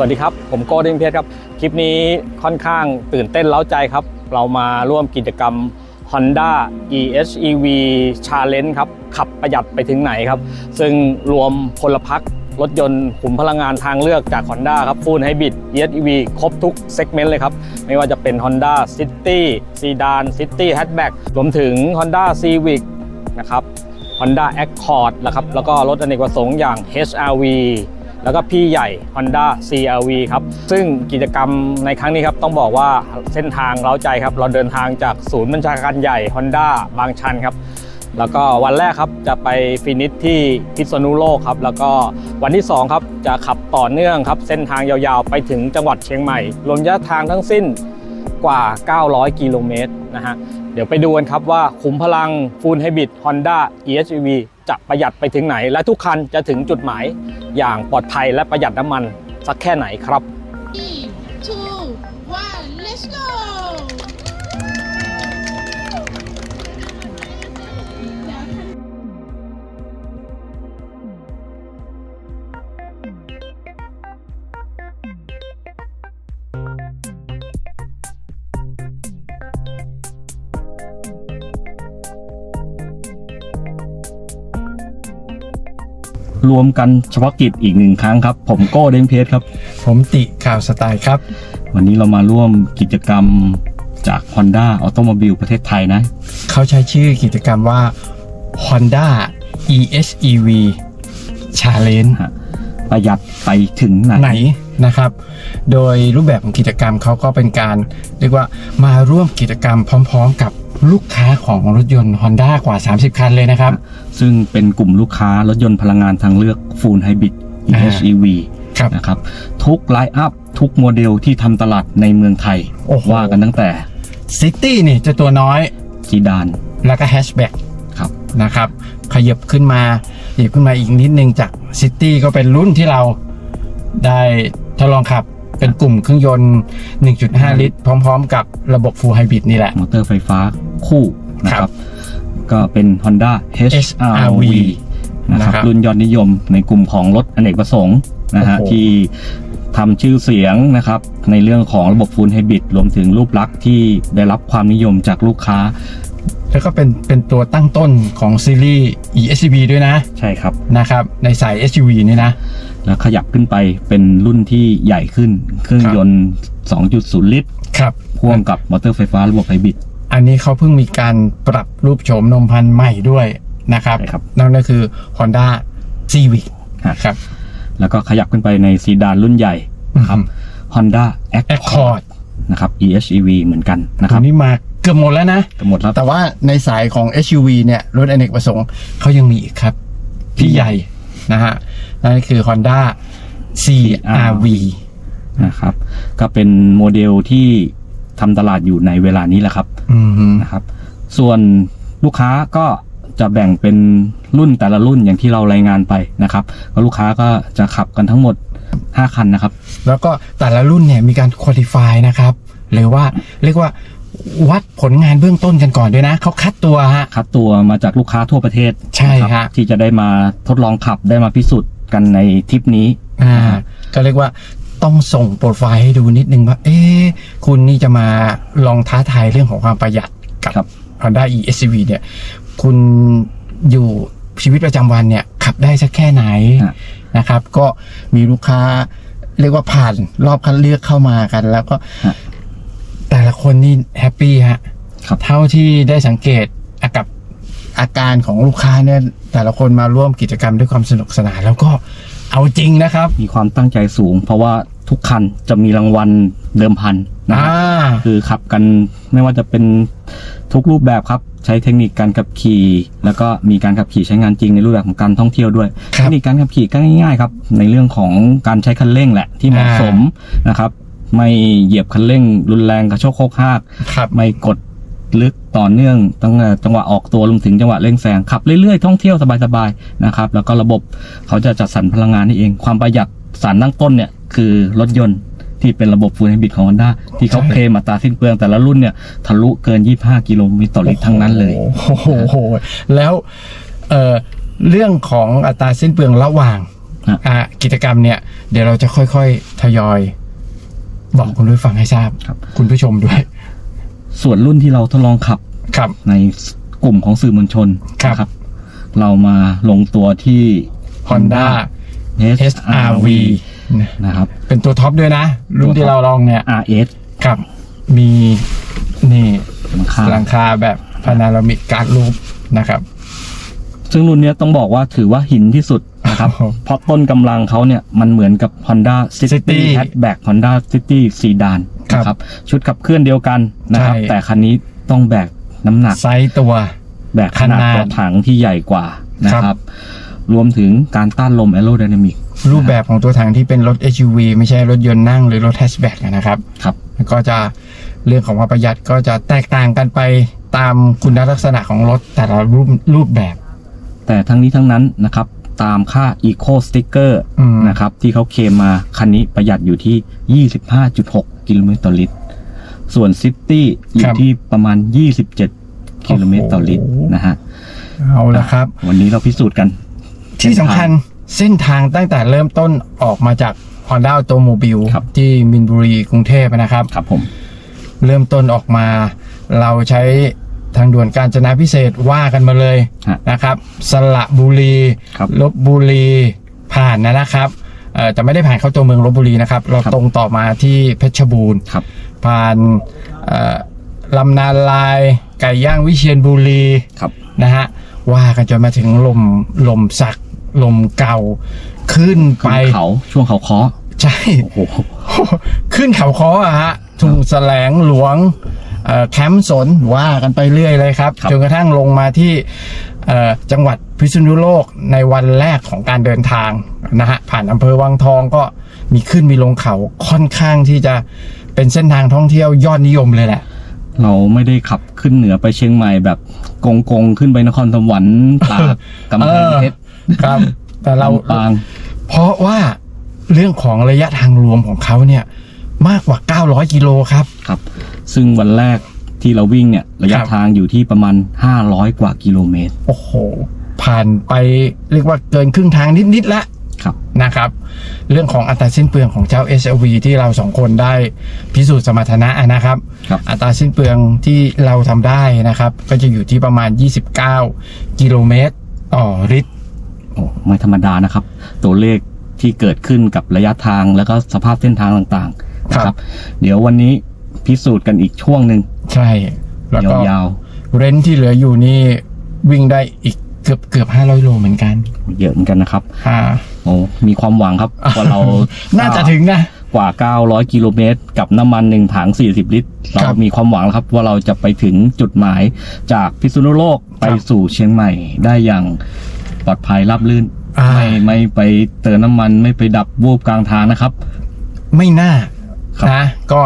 สวัสดีครับ ผมโก้ด้งเพชรครับ คลิปนี้ค่อนข้างตื่นเต้นเล้าใจครับ เรามาร่วมกิจกรรม Honda EHEV Challenge ครับ ขับประหยัดไปถึงไหนครับ ซึ่งรวมพลพรรครถยนต์ขุมพลังงานทางเลือกจาก Honda ครับฟูลไฮบริด EHEV ครบทุกเซกเมนต์เลยครับ ไม่ว่าจะเป็น Honda City Sedan City Hatchback รวมถึง Honda Civic นะครับ Honda Accord นะครับแล้วก็รถอเนกประสงค์อย่าง HRV แล้วก็พี่ใหญ่ Honda CRV ครับ ซึ่งกิจกรรมในครั้งนี้ครับ ต้องบอกว่าเส้นทางเร้าใจครับ เราเดินทางจากศูนย์บัญชาการใหญ่ Honda บางชันครับ แล้วก็วันแรกครับจะไปฟินิชที่พิษณุโลกครับ แล้วก็วันที่ 2 ครับ จะขับต่อเนื่องครับ เส้นทางยาวๆ ไปถึงจังหวัดเชียงใหม่ รวมระยะทางทั้งสิ้นกว่า 900 กิโลเมตรนะฮะ เดี๋ยวไปดูกันครับว่าขุมพลัง Full Hybrid Honda EHEV จะประหยัดไปถึงไหน และทุกคันจะถึงจุดหมายอย่างปลอดภัยและประหยัดน้ำมันสักแค่ไหนครับ รวมกันเฉพาะกิจอีกหนึ่งครั้งครับ ผมโก้เด้งเพชรครับ ผมติข่าวสไตล์ครับ วันนี้เรามาร่วมกิจกรรมจาก Honda Automobile ประเทศไทยนะ เขาใช้ชื่อกิจกรรมว่า Honda EHEV Challenge ฮะประหยัดไปถึงไหนไหนนะครับ โดยรูปแบบของกิจกรรมเขาก็เป็นการ เรียกว่ามาร่วมกิจกรรมพร้อม ๆ กับ ลูกค้าของรถยนต์ Honda กว่า 30 คันเลยนะครับ ซึ่งเป็นกลุ่มลูกค้ารถยนต์พลังงานทางเลือก Full Hybrid อ่า EHEV ครับนะครับทุกไลน์อัพทุกโมเดลที่ทำตลาดในเมืองไทยโอ้โหว่ากันตั้งแต่ City นี่จะตัวน้อยซีดาน แล้วก็ Hatchback ครับนะครับขยับขึ้นมาขยับขึ้นมาอีกนิดนึงจาก City ก็เป็นรุ่นที่เราได้ทดลองขับ เป็นกลุ่มเครื่องยนต์ 1.5 ลิตร พร้อมๆ กับระบบ Full Hybrid นี่แหละ มอเตอร์ไฟฟ้าคู่นะคครัรับบก็เป็น Honda HRV นะครับนะครับรุ่นยอดนิยมในกลุ่มของรถอเนกประสงค์นะฮะโอ้โหที่ทำชื่อเสียงนะครับ ในเรื่องของระบบ Full Hybrid รวมถึงรูปลักษณ์ที่ได้รับความนิยมจากลูกค้า แล้วก็เป็นเป็นตัวตั้งต้นของซีรีส์ ESCV ด้วยนะใช่ครับ นะครับ ในสาย SUV นี่นะ แล้วขยับขึ้นไปเป็นรุ่นที่ใหญ่ขึ้น เครื่องครับ ยนต์ 2.0 ลิตร ครับ พ่วงกับมอเตอร์ไฟฟ้าระบบไฮบริด อันนี้เขาเพิ่งมีการปรับรูปโฉมนมพันธุ์ใหม่ด้วยนะครับใช่ครับนั่นก็คือ Honda Civic ฮะ ครับ แล้วก็ขยับขึ้นไปในซีดานรุ่นใหญ่นะครับ Honda Accord Accord นะครับ EHEV เหมือนกันนะคตัรัวบ นี้มาเกือบหมดแล้วนะทั้งหมดแล้วแต่ว่าในสายของ SUV เนี่ยรถอเนกประสงค์เขายังมีอีกครับพี่ใหญ่นะฮะนั่นก็คือ Honda CRV นะครับ ก็เป็นโมเดลที่ทำตลาดอยู่ในเวลานี้แหละครับอืมฮึนะครับ ส่วนลูกค้าก็จะแบ่งเป็นรุ่นแต่ละรุ่นอย่างที่เรารายงานไปนะครับแล้วลูกค้าก็จะขับกันทั้งหมด 5 คันนะครับ แล้วก็แต่ละรุ่นเนี่ยมีการคุริฟายนะครับหรือว่าเรียกว่า วัดผลงานเบื้องต้นกันก่อนด้วยนะเขาคัดตัวฮะ คัดตัวมาจากลูกค้าทั่วประเทศใช่นคฮะรับที่จะได้มาทดลองขับได้มาพิสูจน์กันในทริปนี้ อ่านะฮะก็เรียกว่าต้องส่งโปรไฟล์ให้ดูนิดนึงว่า เอ๊ะคุณนี่จะมาลองท้าทายเรื่องของความประหยัดกับ ครับ Honda e-SUV เนี่ย คุณอยู่ชีวิตประจำวันเนี่ย ขับได้สักแค่ไหนฮะ นะครับ ก็มีลูกค้าเรียกว่าผ่านรอบคัดเลือกเข้ามากัน แล้วก็ฮะ แต่ละคนนี่แฮปปี้ฮะครับ เท่าที่ได้สังเกตอากับอาการของลูกค้าเนี่ยแต่ละคนมาร่วมกิจกรรมด้วยความสนุกสนานแล้วก็เอาจริงนะครับมีความตั้งใจสูง เพราะว่าทุกคันจะมีรางวัลเดิมพันนะอ่าครับคือขับกันไม่ว่าจะเป็นทุกรูปแบบครับ ใช้เทคนิคการขับขี่ แล้วก็มีการขับขี่ใช้งานจริงในรูปแบบของการท่องเที่ยวด้วยครัเทบคนิคการขับขี่ก็ง่ายๆครับในเรื่องของการใช้คันเร่งแหละที่เหมาะสมนะครับ ไม่เหยียบคันเร่งรุนแรงกระโชกโคกหากครับไม่กดลึกต่อเนื่องตั้งแต่จังหวะออกตัวลงถึงจังหวะเร่งแซงขับเรื่อยๆท่องเที่ยวสบายๆนะครับแล้วก็ระบบเขาจะจัดสรรพลังงานให้เอง ความประหยัดสารตั้งต้นเนี่ยคือรถยนต์ที่เป็นระบบฟูลไฮบริดของ Honda ที่เขาใช่เคลมอัตราสิ้นเปลืองแต่ละรุ่นเนี่ยทะลุเกิน 25 กิโลเมตรต่อลิตรทั้งนั้นเลยโอ้โหแล้วเอ่อเรื่องของอัตราสิ้นเปลืองระหว่างฮะอะกิจกรรมเนี่ย เดี๋ยวเราจะค่อยๆ ทยอย บอกคุณผู้ฟังให้ทราบครับ คุณผู้ชมด้วย ส่วนรุ่นที่เราทดลองขับครับ ในกลุ่มของสื่อมวลชนครับ นะเรามาลงตัวที่ Honda SRV นะนะครับ เป็นตัวท็อปด้วยนะ รุ่นที่เราลองเนี่ย RS ครับ มีนี่หลังคา หลังคาแบบพานารามิกการ์ดรูปนะครับ ซึ่งรุ่นเนี้ยต้องบอกว่าถือว่าหินที่สุด นะครับครับเพราะต้นกำลังเขาเนี่ยมันเหมือนกับ Honda City City Hatchback Honda City Sedan ครับนะครับชุดขับเคลื่อนเดียวกันนะครับใช่แต่คันนี้ต้องแบกน้ำหนักไซส์ตัว แบกขนาดขนาดตัวถังที่ใหญ่กว่านะคครัรับบรวมถึงการต้านลม aerodynamic รูปแบบของตัวถังที่เป็นรถ SUV ไม่ใช่รถยนต์นั่งหรือรถแฮชแบ็กนะครับครับแล้วก็จะเรื่องของความประหยัดก็จะแตกต่างกันไปตามคุณลักษณะของรถแต่ละรูปรูปแบบ แต่ทั้งนี้ทั้งนั้นนะครับ ตามค่า Eco Sticker อืม นะครับ ที่เขาเคลมมาคันนี้ประหยัดอยู่ที่ 25.6 กิโลเมตรต่อลิตร ส่วน City อยู่ที่ประมาณ 27 กิโลเมตรต่อลิตรนะฮะ เอาละครับ วันนี้เราพิสูจน์กัน ที่สำคัญเส้นทางตั้งแต่เริ่มต้นออกมาจาก Honda Automobile ครับ ที่มินบุรีกรุงเทพนะครับ ครับผม เริ่มต้นออกมา เราใช้ ทางด่วนการจนาพิเศษว่ากันมาเลยฮะนะครับ สระบุรีครับ ลบบุรีผ่านนะนะครับเอ่อแต่ไม่ได้ผ่านเข้าตัวเมืองลบบุรีนะครับ เราครับตรงต่อมาที่เพชรบูรณ์ ครับ ผ่านเอ่อลำนาลายไก่ย่างวิเชียรบุรี ครับ นะฮะว่ากันจนมาถึงลมลมสักลมเก่า ขึ้นไป ขึ้นเขาช่วงเขาเคาะใช่ โอ้โห ขึ้นเขาคออะฮะทุ่งแสลงหลวงเอ่อ แคมป์สนว่ากันไปเรื่อยเลยครับครับจนกระทั่งลงมาที่เอ่อจังหวัดพิษณุโลกในวันแรกของการเดินทางนะฮะผ่านอำเภอวังทองก็มีขึ้นมีลงเขาค่อนข้างที่จะเป็นเส้นทางท่องเที่ยวยอดนิยมเลยแหละ เราไม่ได้ขับขึ้นเหนือไปเชียงใหม่แบบกงกงๆขึ้นไปนครสวรรค์ตากกำแพงเพชรครับ แต่เราลำปาง เพราะว่าเรื่องของระยะทางรวมของเขาเนี่ยมากกว่า 900 กิโลครับครับ ซึ่งวันแรกที่เราวิ่งเนี่ยระยะครับ ทางอยู่ที่ประมาณ 500 กว่ากิโลเมตร โอ้โห ผ่านไปเรียกว่าเกินครึ่งทางนิดๆแล้วครับ นะครับ เรื่องของอัตราสิ้นเปลืองของเจ้า SLV ที่เราสองคนได้พิสูจน์สมรรถนะนะครับ ครับ อัตราสิ้นเปลืองที่เราทำได้นะครับ ก็จะอยู่ที่ประมาณ 29 กิโลเมตรต่อลิตร โอ้ไม่ธรรมดานะครับ ตัวเลขที่เกิดขึ้นกับระยะทางแล้วก็สภาพเส้นทางต่างๆนะคครัรับบเดี๋ยววันนี้ พิสูจน์กันอีกช่วงหนึ่งใช่ แล้วก็ยาวเรนท์ที่เหลืออยู่นี่วิ่งได้อีกเกือบเกือบ500โลเหมือนกันๆเยอะเหมือนกันนะครับอ่าโอ้มีความหวังครับว่าเรา น่าจะถึงนะ กว่า 900 กิโลเมตร กับน้ำมันหนึ่งถัง 40 ลิตร เราครับมีความหวังแล้วครับว่าเราจะไปถึงจุดหมายจากพิษณุโลกไปครับสู่เชียงใหม่ได้อย่างปลอดภัยราบรื่นอ่าไม่ไม่ไปเติมน้ำมันไม่ไปดับวูบกลางทางนะครับ ไม่น่าครับนะก็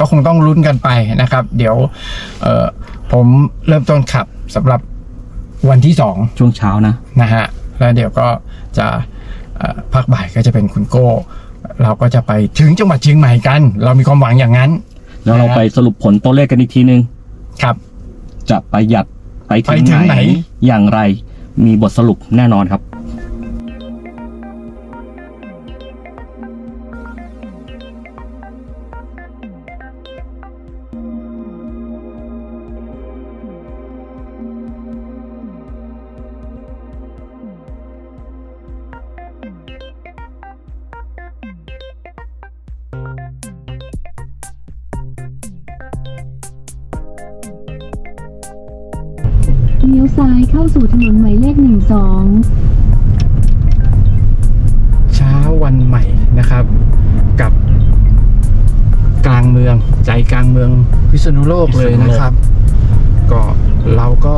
ก็คงต้องลุ้นกันไปนะครับ เดี๋ยวเอ่อผมเริ่มต้นขับสำหรับวันที่สองช่วงเช้านะนะฮะแล้วเดี๋ยวก็จะเอ่อภาคบ่ายก็จะเป็นคุณโก้ เราก็จะไปถึงจังหวัดเชียงใหม่กัน เรามีความหวังอย่างนั้น แล้วเรานะไปสรุปผลตัวเลขกันอีกทีนึงครับ จะประหยัดไปถึไปงถึงไหไหนนอย่างไร มีบทสรุปแน่นอนครับ กลางเมืองพิษณุโลกเลยนะครับ ก็เราก็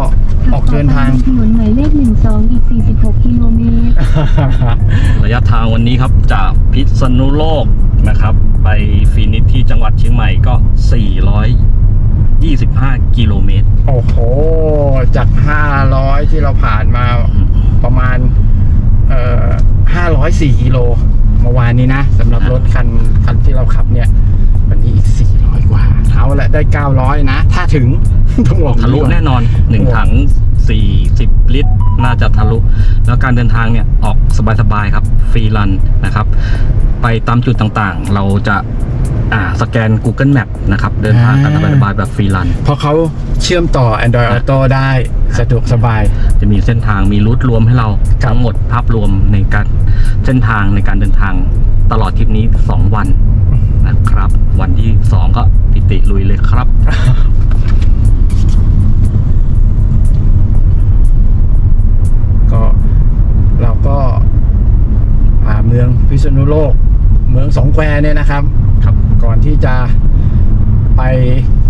ออกเดินทางถนนหมายเลข12อีก46กิโลเมตรระยะทางวันนี้ครับจากพิษณุโลกนะครับ ไปฟินิชที่จังหวัดเชียงใหม่ก็ 425 กิโลเมตร โอ้โห จาก 500 ที่เราผ่านมาประมาณเอ่อ504กิโลเมื่อวานนี้นะสำหรับครับรถคันคันที่เราขับเนี่ย วันนี้อีก 400กว่าเอาละได้900นะ ถ้าถึง ต้องบอกทะลุแน่นอน1ถัง40ลิตร น่าจะทะลุ แล้วการเดินทางเนี่ย ออกสบายๆครับ ฟรีรันนะครับ ไปตามจุดต่างๆ เราจะอ่าสแกน Google Map นะครับ เดินทางกันอ่าสบายๆแบบฟรีรันเพราะเขาเชื่อมต่อ Android Auto ได้สะดวกสบาย จะมีเส้นทางมีรูทรวมให้เราครับทั้งหมดภาพรวมในการเส้นทางในการเดินทาง ตลอดทริปนี้ 2 วันนะครับ วันที่ 2 ก็ติติลุยเลยครับ ก็เราก็อ่าเมืองพิษณุโลก เมืองสองแควเนี่ยนะครับครับ ก่อนที่จะไป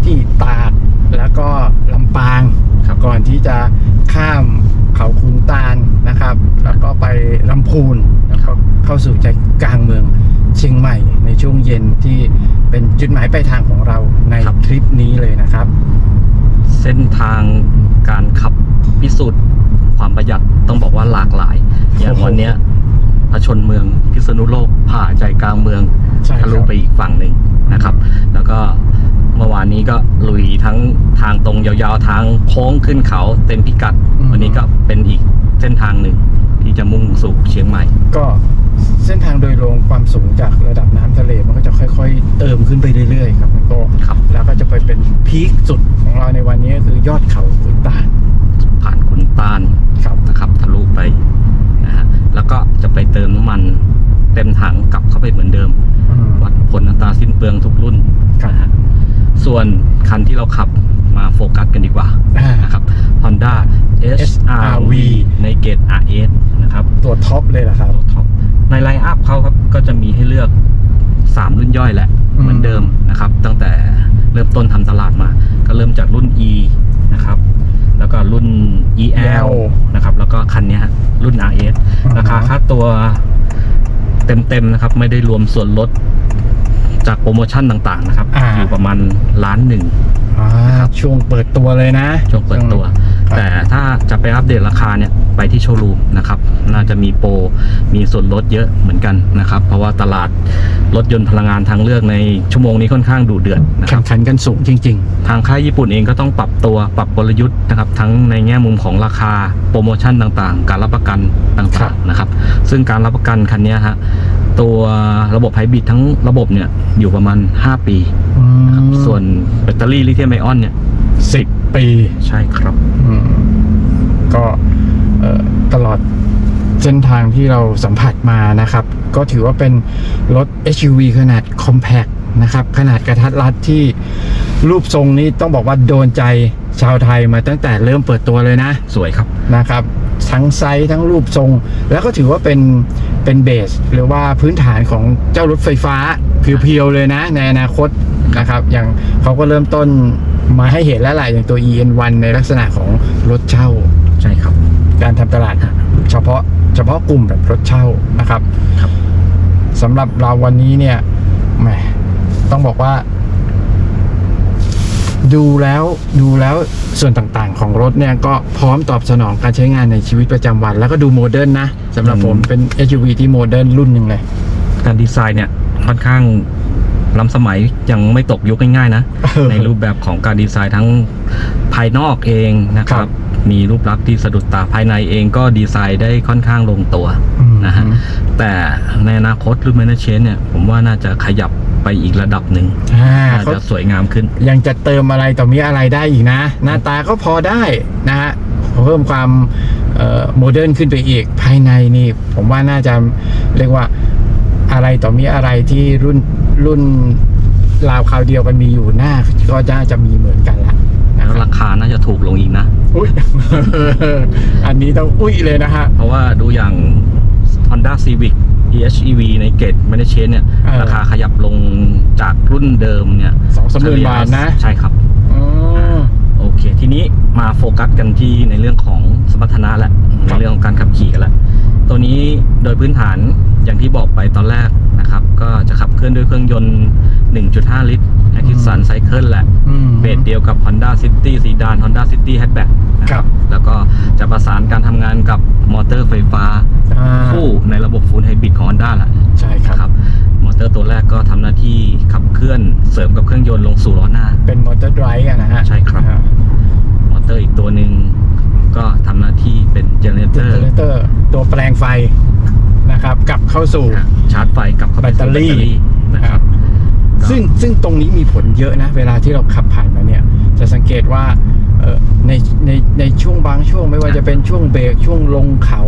ที่ตากแล้วก็ลำปางครับก่อนที่จะข้ามเขาคุนตาลนะครับ แล้วก็ไปลำพูนแล้วก็ เข้าสู่ใจกลางเมืองเชียงใหม่ ในช่วงเย็นที่เป็นจุดหมายปลายทางของเราในครับ ทริปนี้เลยนะครับ เส้นทางการขับพิสูจน์ความประหยัดต้องบอกว่าหลากหลาย อย่างโอ้โห วันเนี้ยผชนเมืองพิษณุโลกผ่าใจกลางเมืองใช่ครับทะลุไปอีกฝั่งหนึ่งนะครับ แล้วก็เมื่อวานนี้ก็ลุยทั้งทางตรงยาวๆทางโค้งขึ้นเขาเต็มพิกัด วันนี้ก็เป็นอีกเส้นทางหนึ่ง ที่จะมุ่งสู่เชียงใหม่ ก็เส้นทางโดยรวมความสูงจากระดับน้ำทะเลมันก็จะค่อย ๆ เติมขึ้นไปเรื่อยๆครับมันก็ครับ แล้วก็จะไปเป็นพีคสุดของเราในวันนี้ก็คือยอดเขาขุนตาลผ่านขุนตาลครับ นะครับทะลุไปนะฮะแล้วก็จะไปเติมน้ำมันเต็มถังกลับเข้าไปเหมือนเดิม วัดผลอัตราสิ้นเปลืองทุกรุ่นครับ นะฮะส่วนคันที่เราขับมาโฟกัสกันดีกว่าอ่า นะครับ Honda SRV ในเกรด RS นะ ครับตัวท็อปเลยล่ะครับท็อปในไลน์อัพเขาครับก็จะมีให้เลือก 3 รุ่นย่อยแหละ อืม เหมือนเดิมนะครับ ตั้งแต่เริ่มต้นทำตลาดมา ก็เริ่มจากรุ่น E นะครับ แล้วก็รุ่น EL นะครับ แล้วก็คันเนี้ยฮะรุ่น RS ราคาค่าตัวเต็มๆนะครับ ไม่ได้รวมส่วนลด จากโปรโมชั่นต่างๆนะครับ อ่า อยู่ประมาณล้านหนึ่ง อ่าช่วงเปิดตัวเลยนะ ช่วงเปิดตัว ครับ แต่ถ้าจะไปอัปเดตราคาเนี่ยไปที่โชว์รูมนะครับ น่าจะมีโปร มีส่วนลดเยอะเหมือนกันนะครับ เพราะว่าตลาดรถยนต์พลังงานทางเลือกในชั่วโมงนี้ค่อนข้างดุเดือดนะคแข่รับงขันกันสูงจริง ทางค่ายญี่ปุ่นเองก็ต้องปรับตัวปรับกลยุทธ์นะครับ ทั้งในแง่มุมของราคาโปรโมชั่นต่างๆ การรับประกันครัต่างบๆนะครับ ซึ่งการรับประกันคันเนี้ยฮะ ตัวระบบไฮบริดทั้งระบบเนี่ยอยู่ประมาณ 5 ปีๆอืมนะครับส่วนแบตเตอรี่ลิเธียมไอออนเนี่ยสิบปีใช่ครับอืมก็เอ่อตลอดเส้นทางที่เราสัมผัสมานะครับ ก็ถือว่าเป็นรถ SUV ขนาด compact นะครับ ขนาดกระทัดรัดที่รูปทรงนี้ต้องบอกว่าโดนใจชาวไทยมาตั้งแต่เริ่มเปิดตัวเลยนะ สวยครับนะครับ ทั้งไซส์ทั้งรูปทรง แล้วก็ถือว่าเป็นเป็นเบสหรือว่าพื้นฐานของเจ้ารถไฟฟ้าเพียวๆเลยนะ ในอนาคตนะครับอย่างเขาก็เริ่มต้นมาให้เห็นแล้วแหละอย่างตัว EN1 ในลักษณะของรถเช่าใช่ครับ การทำตลาดเฉพาะเฉพาะกลุ่มแบบรถเช่านะครับครับสำหรับเราวันนี้เนี่ยแหมต้องบอกว่า ดูแล้วดูแล้วส่วนต่างๆ ของรถเนี่ยก็พร้อมตอบสนองการใช้งานในชีวิตประจำวัน แล้วก็ดูโมเดิร์นนะสำหรับผมเป็น SUV ที่โมเดิร์นรุ่นหนึ่งเลย การดีไซน์เนี่ยค่อนข้างล้ำสมัยยังไม่ตกยุคง่ายๆนะเออในรูปแบบของการดีไซน์ทั้งภายนอกเองนะคครัรับบมีรูปลักษณ์ที่สะดุดตาภายในเองก็ดีไซน์ได้ค่อนข้างลงตัวอืมนะฮะแต่ในอนาคตรุ่น m a n a g e เนี่ยผมว่าน่าจะขยับ ไปอีกระดับหนึ่งอ่าน่าเขาจะสวยงามขึ้น ยังจะเติมอะไรต่อมีอะไรได้อีกนะ หน้าตาก็พอได้นะฮะเพิ่มความโมเดิร์นขึ้นไปอีกภายในนี่ ผมว่าน่าจะเรียกว่าอะไรต่อมีอะไรที่รุ่นรุ่นราวคราวเดียวกันมีอยู่หน้า ก็จะจะมีเหมือนกันละนะแล้วครัราบคาน่าจะถูกลงอีกนะ อุ้ย อันนี้ต้องอุ้ยเลยนะฮะ เพราะว่าดูอย่าง Honda Civic EHEV ในเกต m a n a g e เนี่ย เออ ราคาขยับลงจากรุ่นเดิมเนี่ยสองสามหมื่นบาทนะใช่ครับ อ๋อ โอเค ทีนี้มาโฟกัสกันที่ในเรื่องของสมรรถนะและคในรับ เรื่องของการขับขี่กันแล้วตัวนี้โดยพื้นฐานอย่างที่บอกไปตอนแรกนะครับ ก็จะขับเคลื่อนด้วยเครื่องยนต์ 1.5 ลิตร a c คิสันไซเคิลแหละอืม เบสเดียวกับ Honda City สีดาน Honda City Hatchback นะครับแล้วก็จะประสานการทำงานกับมอเตอร์ไฟฟ้า อ่า คู่ในระบบ Full Hybrid ขอ ง Honda แหละใช่ครับนะครับ มอเตอร์ตัวแรกก็ทำหน้าที่ขับเคลื่อนเสริมกับเครื่องยนต์ลงสู่ล้อหน้า เป็นมอเตอร์ไดรฟ์อะนะฮะ ใช่ครับอ่ามอเตอร์อีกตัวหนึ่งก็ Alternator เตอร์ตัวแปลงไฟนะครับกลับเข้าสู่ชาร์จไฟกลับเข้าไปแบตเตอรี่สู่แบตเตอรี่นะครับก็ซึ่งซึ่งตรงนี้มีผลเยอะนะ เวลาที่เราขับผ่านมาเนี่ย จะสังเกตว่าเอ่อในในในช่วงบางช่วงไม่ว่าจะเป็นช่วงเบรกช่วงลงเขา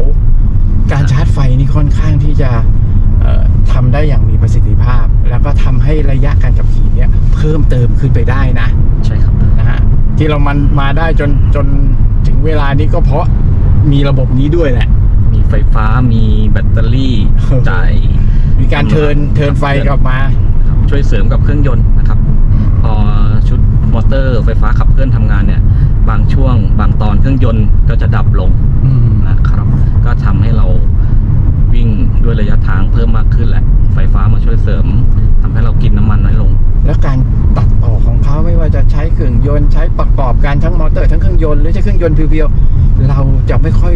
การชาร์จไฟนี่ค่อนข้างที่จะเอ่อ ทำได้อย่างมีประสิทธิภาพ แล้วก็ทำให้ระยะการขับขี่เนี่ยเพิ่มเติมขึ้นไปได้นะใช่ครับนะฮะที่เรามันมาได้จนจนถึงเวลานี้ก็เพราะมีระบบนี้ด้วยแหละ มีไฟฟ้ามีแบตเตอรี่จ่ายมีการเทิร์นเทิร์นไฟกลับมาครับช่วยเสริมกับเครื่องยนต์นะครับ พอชุดมอเตอร์ไฟฟ้าขับเคลื่อนทำงานเนี่ย บางช่วงบางตอนเครื่องยนต์ก็จะดับลงอืมนะครับ ก็ทำให้เราวิ่ง ด้วยระยะทางเพิ่มมากขึ้นแหละ ไฟฟ้ามาช่วยเสริมทำให้เรากินน้ำมันน้อยลง แล้วการตัดต่อของเขาไม่ว่าจะใช้เครื่องยนต์ใช้ประกอบการทั้งมอเตอร์ทั้งเครื่องยนต์หรือใช้เครื่องยนต์เพียวๆเราจะไม่ค่อย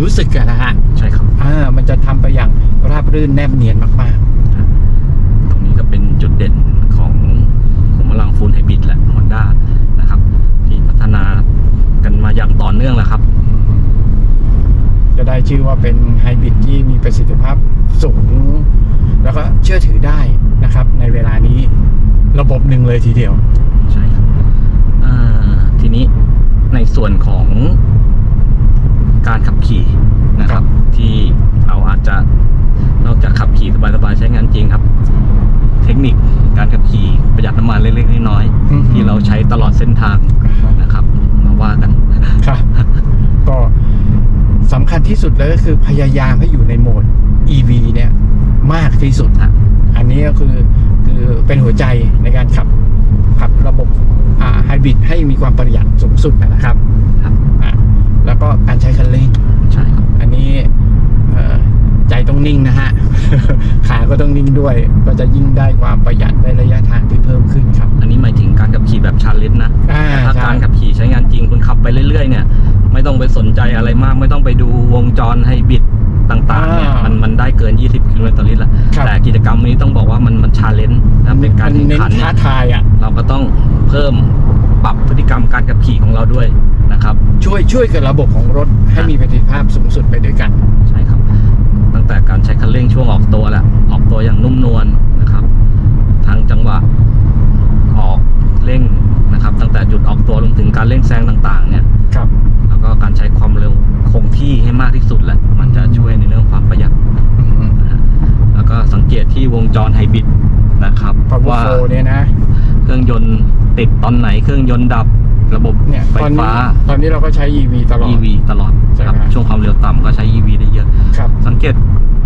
รู้สึกอะนะฮะใช่ครับอ่ามันจะทำไปอย่างราบรื่นแนบเนียนมากตรงนี้ก็เป็นจุดเด่นของของพลังฟูลไฮบริดและ Honda นะครับ ที่พัฒนากันมาอย่างต่อเนื่องแล้วครับๆ จะได้ชื่อว่าเป็นไฮบริดที่มีประสิทธิภาพสูง แล้วก็เชื่อถือได้นะครับ ในเวลานี้ระบบหนึ่งเลยทีเดียว ใช่ครับอ่าทีนี้ในส่วนของการขับขี่นะครับ ที่เราอาจจะนอกจากขับขี่สบายๆใช้งานจริงครับ เทคนิคการขับขี่ประหยัดน้ำมันเล็กๆน้อย อือฮึ ๆที่เราใช้ตลอดเส้นทางนะครับ มาว่ากัน ครับ ก็สำคัญ ที่สุดเลยก็คือพยายามให้อยู่ในโหมด EV เนี่ยมากที่สุดฮะอันนี้ก็คือคือเป็นหัวใจในการขับขับระบบไฮบริดให้มีความประหยัดสูงสุดนะครับครับอะแล้วก็การใช้คันเร่งใช่ครับอันนี้เอ่อใจต้องนิ่งนะฮะขาก็ต้องนิ่งด้วย ก็จะยิ่งได้ความประหยัดได้ระยะทางที่เพิ่มขึ้นครับ อันนี้หมายถึงการขับขี่แบบชาเลนจ์นะอ่าแต่ถ้าใช่การขับขี่ใช้งานจริงคุณขับไปเรื่อยๆเนี่ย ไม่ต้องไปสนใจอะไรมาก ไม่ต้องไปดูวงจรให้บิดต่างๆเนี่ยอ่ามัมันมันได้เกิน 20กิโลเมตรต่อลิตรแล้วครับ แต่กิจกรรมนี้ต้องบอกว่ามันมันชาเลนจ์นะเป็นการมันแข่งเน้นขันเนี่ท้ายทายอะ เราก็ต้องเพิ่มปรับพฤติกรรมการขับขี่ของเราด้วยนะครับ ช่วยช่วยกับระบบของรถให้มีประสิทธิภาพสูงสุดไปด้วยกัน ใช่ครับ ตั้งแต่การใช้คันเร่งช่วงออกตัวแหละออกตัวอย่างนุ่มนวลนะครับทั้งจังหวะออกเร่งนะครับ ตั้งแต่จุดออกตัวรวมถึงการเร่งแซงต่างๆเนี่ยครับแล้ว ก็การใช้ความเร็วคงที่ให้มากที่สุดแหละ มันจะช่วยในเรื่องความประหยัดอืมนะฮะแล้วก็สังเกตที่วงจรไฮบริดนะครับ Power ว่า Flow เนี่ยนะเครื่องยนต์ติดตอนไหนเครื่องยนต์ดับระบบเนี่ยไฟตอนนี้ฟ้า ตอนนี้เราก็ใช้ EV ตลอด EV ตลอดใช่ครับไหมช่วงความเร็วต่ำก็ใช้ EV ได้เยอะ ครับ สังเกต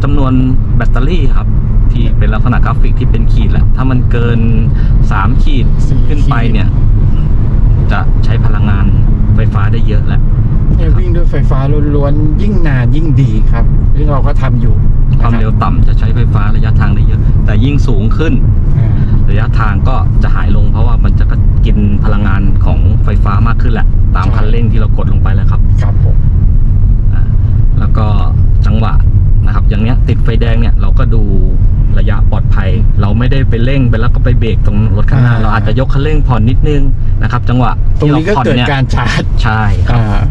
จำนวนแบตเตอรี่ครับ ที่เป็นลักษณะกราฟิกที่เป็นขีดแหละ ถ้ามันเกิน 3 ขีดสี่ขึ้นไปขีด เนี่ย จะใช้พลังงานไฟฟ้าได้เยอะแหละเนี่ยวิ่งด้วยไฟฟ้าล้วนๆยิ่งนานยิ่งดีครับซึ่งเราก็ทำอยู่ความเร็วต่ำจะใช้ไฟฟ้าระยะทางได้เยอะ แต่ยิ่งสูงขึ้นอ่าระยะทางก็จะหายลงเพราะว่ามันจะกินพลังงานของไฟฟ้ามากขึ้นแหละ ตามคันเร่งที่เรากดลงไปแล้วครับครับผมอ่าแล้วก็จังหวะนะครับ อย่างเนี้ยติดไฟแดงเนี่ยเราก็ดู ระยะปลอดภัย เราไม่ได้ไปเร่งไปแล้วก็ไปเบรกตรงรถข้างหน้าเราอาจจะยกคันเร่งผ่อนนิดนึงนะครับ จังหวะตรงที่เรานี้ก็ผ่อนเกิดเนี่ยการชาร์จใช่ครับ อ่า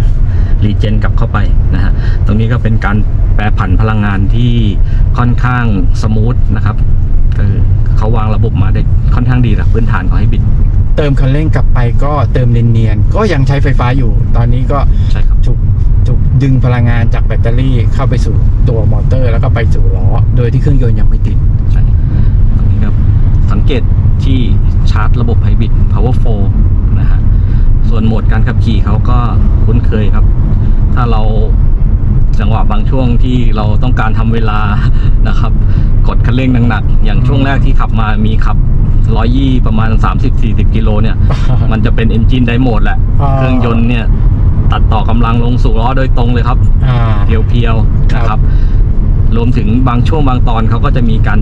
รีเจนกลับเข้าไปนะฮะ ตรงนี้ก็เป็นการแปรผันพลังงานที่ค่อนข้างสมูทนะครับคือเขาวางระบบมาได้ค่อนข้างดีแหละพื้นฐานของให้บิดเติมคันเร่งกลับไปก็เติมเนียนๆก็ยังใช้ไฟฟ้าอยู่ ตอนนี้ก็ใช่ครับถูก ถูกดึงพลังงานจากแบตเตอรี่เข้าไปสู่ตัวมอเตอร์ แล้วก็ไปสู่ล้อ โดยที่เครื่องยนต์ยังไม่ติด ใช่ตรงนี้ครับ สังเกตที่ชาร์จระบบไฮบริด power flow นะฮะ ส่วนโหมดการขับขี่เขาก็คุ้นเคยครับ ถ้าเราจังหวะบางช่วงที่เราต้องการทำเวลานะครับ กดคันเร่งหนักๆอย่างช่วงแรกที่ขับมามีขับร้อยยี่ประมาณ 30-40 กิโลเนี่ย มันจะเป็นเอนจินไดโหมดแหละอ่าเครื่องยนต์เนี่ย ตัดต่อกำลังลงสู่ล้อโดยตรงเลยครับอ่าเพียวๆครับนะครับรวมถึงบางช่วงบางตอนเขาก็จะมีการ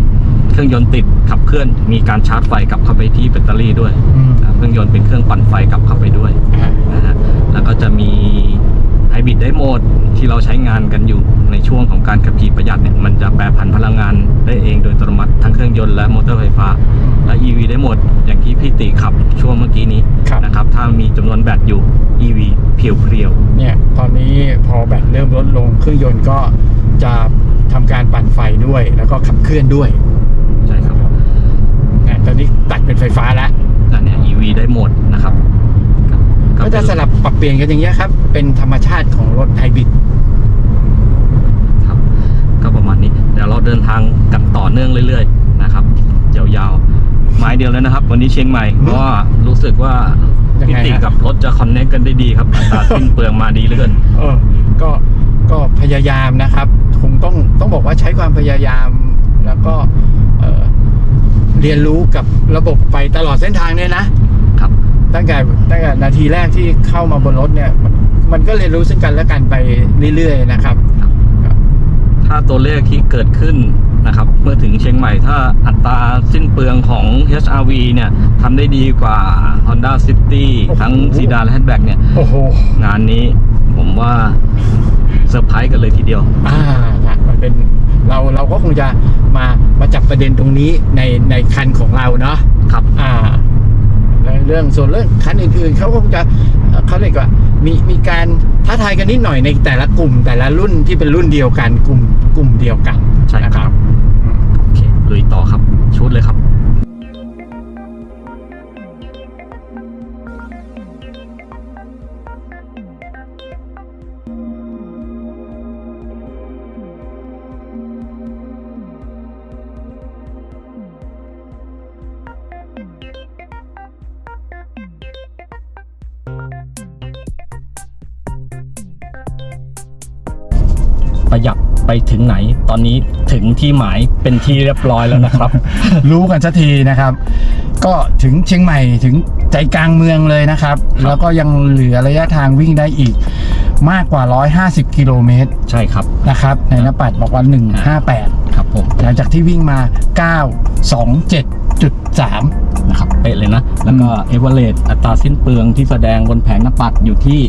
เครื่องยนต์ติดขับเคลื่อน มีการชาร์จไฟกลับเข้าไปที่แบตเตอรี่ด้วยอืมนะครับเครื่องยนต์เป็นเครื่องปั่นไฟกลับเข้าไปด้วยอ่านะฮะแล้วก็จะมีไฮบริดไดโหมดที่เราใช้งานกันอยู่ในช่วงของการขับขี่ประหยัดเนี่ยมันจะแปรผันพลังงานได้เองโดยอัตโนมัติทั้งเครื่องยนต์และมอเตอร์ไฟฟ้า และ EV ได้หมดอย่างที่พี่ติขับช่วงเมื่อกี้นี้ครับ นะครับถ้ามีจำนวนแบตอยู่ EV เเรียวเนี่ยตอนนี้พอแบตเริ่มลดลงเครื่องยนต์ก็จะทำการปั่นไฟด้วย แล้วก็ขับเคลื่อนด้วยๆใช่ครับเนี่ยตอนนี้ตัดเป็นไฟฟ้าแล้ว อันเนี้ย EV ได้หมดนะครับ ก็จะสลับปรับเปลี่ยนกันอย่างเงี้ยครับ เป็นธรรมชาติของรถไฮบริดครับ ก็ประมาณนี้ เดี๋ยวเราเดินทางกันต่อเนื่องเรื่อย ๆ นะครับยาวๆหมายเดียวเลยนะครับ วันนี้เชียงใหม่เพราะว่ารู้สึกว่ายังพิไงติฮะกับรถจะคอนเน c กกันได้ดีครับอัตราสิ้นเปลืองมาดีเหลือเกินเออก็ก็พยายามนะครับคงต้องต้องบอกว่าใช้ความพยายามแล้วก็เอ่อเรียนรู้กับระบบไปตลอดเส้นทางเนี่ยนะครับ ตั้งแต่ตั้งแต่นาทีแรกที่เข้ามาบนรถเนี่ยมันมันก็เรียนรู้ซึ่งกันและกันไปเรื่อยๆนะครับ ถ้าตัวเลขที่เกิดขึ้นนะครับ เมื่อถึงเชียงใหม่ถ้าอัตราสิ้นเปลืองของ HRV เนี่ยทำได้ดีกว่า Honda City โอ้โหทั้งซีดานและแฮชแบ็กเนี่ยโอ้โหงานนี้ผมว่าเซอร์ไพรส์กันเลยทีเดียว อ่านะมันเป็นเราเราก็คงจะมามาจับประเด็นตรงนี้ในในคันของเราเนาะ ครับ อ่าแล้ว เรื่องส่วนเรื่องคันอื่นๆเขาคงจะเอ่อเขาเรียกว่ามีมีการท้าทายกันนิดหน่อยในแต่ละกลุ่ม แต่ละรุ่นที่เป็นรุ่นเดียวกันกลุ่มกลุ่มเดียวกันใช่ครับนะอืมโอเคลุยต่อครับชุดเลยครับ ประหยัดไปถึงไหน ตอนนี้ถึงที่หมายเป็นที่เรียบร้อยแล้วนะครับ รู้กันสักทีนะครับ ก็ถึงเชียงใหม่ถึงใจกลางเมืองเลยนะครับครับ แล้วก็ยังเหลือระยะทางวิ่งได้อีกมากกว่า 150 กิโลเมตร ใช่ครับ นะครับ ในนปัดบอกว่า 158 ครับผม หลังจากที่วิ่งมา 927.3 นะครับ เป๊ะเลยนะ แล้วก็เอเวอเรอัตราสิ้นเปลืองที่แสดงบนแผงหน้าปัดอยู่ที่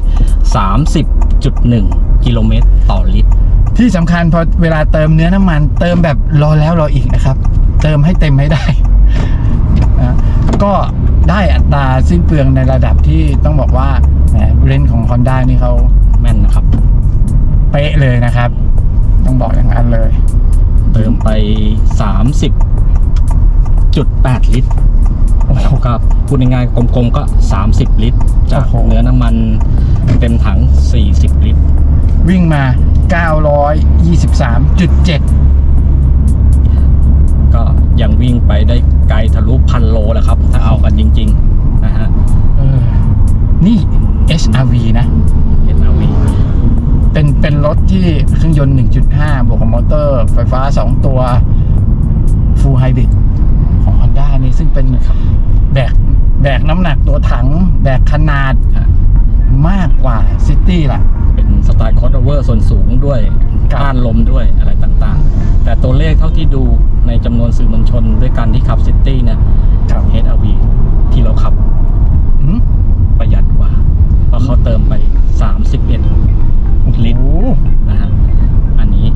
30.1 กิโลเมตรต่อลิตร ที่สำคัญพอเวลาเติมเนื้อน้ำมัน เติมแบบรอแล้วรออีกนะครับ เติมให้เต็มให้ได้นะก็ได้อัตราสิ้นเปลืองในระดับที่ต้องบอกว่าแหมเรนของ Honda นี่เขาแม่นนะครับ เป๊ะเลยนะครับ ต้องบอกอย่างนั้นเลย เติมไป 30.8 ลิตรโอ้โหก็พูดง่ายๆกลมๆก็ 30 ลิตร จากโอ้โหเนื้อน้ำมันเต็มถัง 40 ลิตร วิ่งมา 923.7 ก็ยังวิ่งไปได้ไกลทะลุพันโลแล้วครับ ถ้าเอากันจริง ๆ นะฮะเออนี่ SRV นะ NRV เป็นเป็นรถที่เครื่องยนต์ 1.5 บวกกับมอเตอร์ ไฟฟ้า 2 ตัว Full Hybrid ของ Honda นี่ซึ่งเป็นแบกแบกน้ำหนักตัวถัง แบกขนาดฮะมากกว่า City ล่ะเป็น สไตล์คอร์ดเวอร์ส่วนสูงด้วยครับ ต้านลมด้วยอะไรต่างๆ แต่ตัวเลขเท่าที่ดูในจำนวนสื่อมวลชนด้วยการที่ขับซิตี้เนี่ย ครับ HRV ที่เราขับอืมประหยัดกว่า เพราะเขาเติมไป 31 ลิตร โอ้โหนะฮะ อันนี้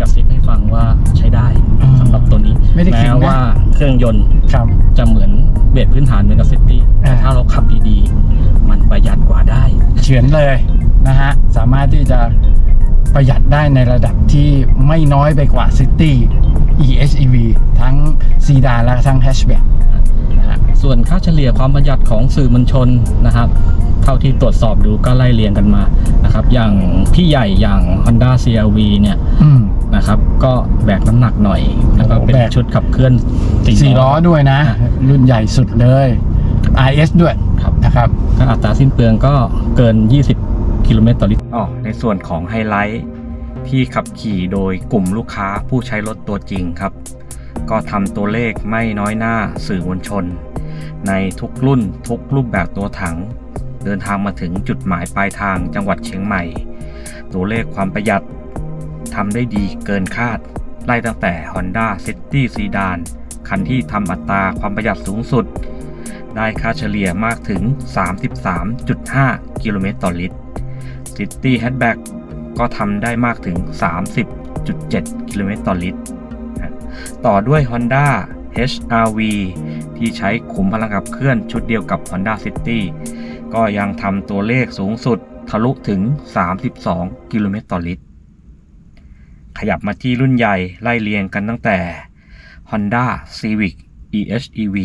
กระซิบให้ฟังว่าใช้ได้อืมสำหรับตัวนี้ไม่ได้ขิงนะแม้ว่าเครื่องยนต์ครับ จะเหมือนเบสพื้นฐานเหมือนกับซิตี้แต่อ่า ถ้าเราขับดีๆ มันประหยัดกว่าได้ เฉือนเลย นะฮะ สามารถที่จะประหยัดได้ในระดับที่ไม่น้อยไปกว่า City EHEV ทั้งซีดานและทั้งแฮชแบ็กนะฮะส่วนค่าเฉลี่ยความประหยัดของสื่อมวลชนนะครับเท่าที่ตรวจสอบดูก็ไล่เรียงกันมานะครับ อย่างพี่ใหญ่อย่าง Honda CRV เนี่ยอืมนะครับก็แบกน้ำหนักหน่อยแล้วก็โอ้โหเป็นแบกชุดขับเคลื่อนสี่ล้อด้วยนะอ่ารุ่นใหญ่สุดเลย RS ด้วยครับนะครับก็อัตราสิ้นเปลืองก็เกิน 20 กิโลเมตรต่อลิตรอ๋อในส่วนของไฮไลท์ที่ขับขี่โดยกลุ่มลูกค้าผู้ใช้รถตัวจริงครับ ก็ทำตัวเลขไม่น้อยหน้าสื่อมวลชน ในทุกรุ่นทุกรูปแบบตัวถัง เดินทางมาถึงจุดหมายปลายทางจังหวัดเชียงใหม่ ตัวเลขความประหยัดทำได้ดีเกินคาด ไล่ตั้งแต่ Honda City Sedan คันที่ทำอัตราความประหยัดสูงสุด ได้ค่าเฉลี่ยมากถึง 33.5 กิโลเมตรต่อลิตร City Hatchback ก็ทำได้มากถึง 30.7 กิโลเมตรต่อลิตร ต่อด้วย Honda HRV ที่ใช้ขุมพลังขับเคลื่อนชุดเดียวกับ Honda City ก็ยังทำตัวเลขสูงสุดทะลุถึง 32 กิโลเมตรต่อลิตร ขยับมาที่รุ่นใหญ่ไล่เรียงกันตั้งแต่ Honda Civic EHEV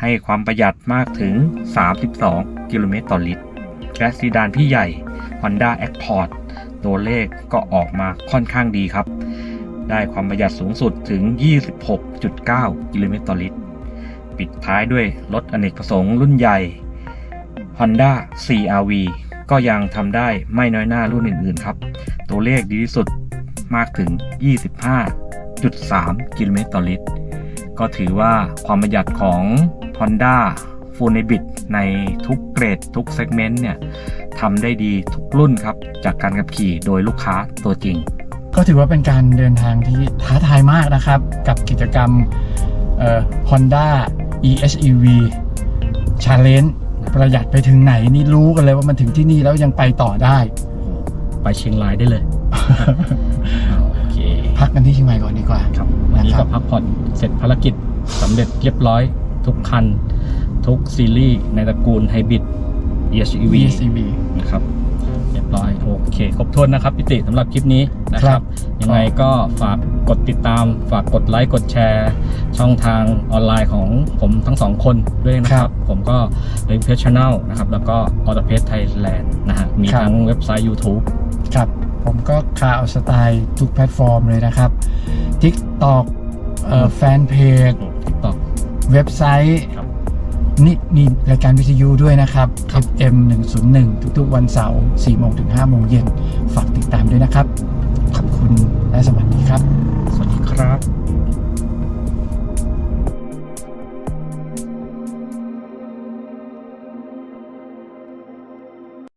ให้ความประหยัดมากถึง 32 กิโลเมตรต่อลิตร และซีดานพี่ใหญ่ Honda Accord ตัวเลขก็ออกมาค่อนข้างดีครับ ได้ความประหยัดสูงสุดถึง 26.9 กิโลเมตรต่อลิตร ปิดท้ายด้วยรถอเนกประสงค์รุ่นใหญ่ Honda CRV ก็ยังทำได้ไม่น้อยหน้ารุ่นอื่นๆครับ ตัวเลขดีที่สุดมากถึง 25.3 กิโลเมตรต่อลิตร ก็ถือว่าความประหยัดของ Honda f u n i b i t ในทุก รดทุกเซกเมนต์เนี่ยทำได้ดีทุกรุ่นครับ จากการขับขี่โดยลูกค้าตัวจริง ก็ถือว่าเป็นการเดินทางที่ท้าทายมากนะครับ กับกิจกรรมเอ่อ Honda EHEV Challenge ประหยัดไปถึงไหนนี่รู้กันเลยว่ามันถึงที่นี่แล้วยังไปต่อได้ ไปเชียงรายได้เลย โอเค พักกันที่เชียงใหม่ก่อนดีกว่า ครับวันนี้นะครัก็บพักผ่อนเสร็จภารกิจสำเร็จเรียบร้อยทุกคัน ทุกซีรีส์ในตระกูลไฮบริด EHEV EHEV นะครับเรียบร้อยโอเค ครบถ้วนนะครับพิติสำหรับคลิปนี้นะคครัรับบยังไงก็ฝากกดติดตาม ฝากกดไลค์ กดแชร์ ช่องทางออนไลน์ของผมทั้งสองคนด้วยนะครับ ผมก็เป็นเพจช anel นะครับ แล้วก็ออ t เพจไทยแลนด์นะฮะ มีทั้งเว็บไซต์ YouTube ครับ ผมก็ข่าวสไตล์ทุกแพลตฟอร์มเลยนะครับ TikTok เอ่อแฟนเพจ TikTok เว็บไซต์ครับ นี่มีรายการวิทยุด้วยนะครับ FM 101 ทุกๆ วันเสาร์4โมงถึง5โมงเย็น ฝากติดตามด้วยนะครับ ขอบคุณและสวัสดีครับ สวัสดีครับ